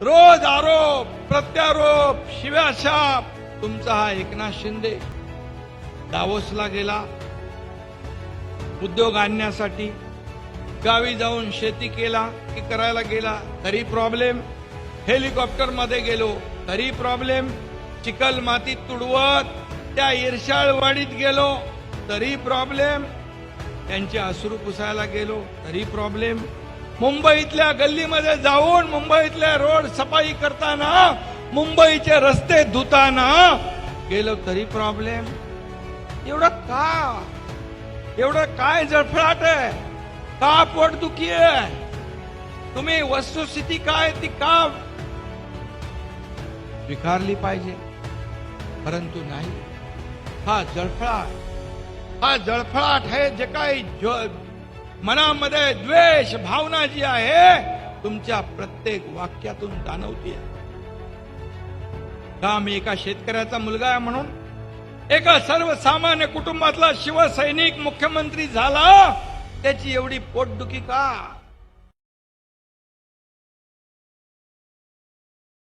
रोज आरोप प्रत्यारोप शिव्याशाप तुमचा हा एकनाथ शिंदे दावोसला गेला. उद्योग आणण्यासाठी गावी जाऊन शेती केला की करायला गेला तरी प्रॉब्लेम हेलिकॉप्टरमध्ये गेलो तरी प्रॉब्लेम चिखल मातीत तुडवत त्या इर्षाळवाडीत गेलो तरी प्रॉब्लेम त्यांचे अश्रू पुसायला गेलो तरी प्रॉब्लेम मुंबईतल्या गल्लीमध्ये जाऊन मुंबईतल्या रोड सफाई करताना मुंबईचे रस्ते धुताना गेलो तरी प्रॉब्लेम एवढं का? एवढं काय जळफळाट आहे? का पोटदुखी आहे? तुम्ही वस्तुस्थिती काय ती का स्वीकारली पाहिजे? परंतु नाही. हा जळफळाट हा जळफळाट आहे जे काही मनामध्ये द्वेष भावना जी आहे तुमच्या प्रत्येक वाक्यातून जाणवते का मी एका शेतकऱ्याचा मुलगा आहे म्हणून? एका सर्वसामान्य कुटुंबातला शिवसैनिक मुख्यमंत्री झाला त्याची एवढी पोटदुखी का?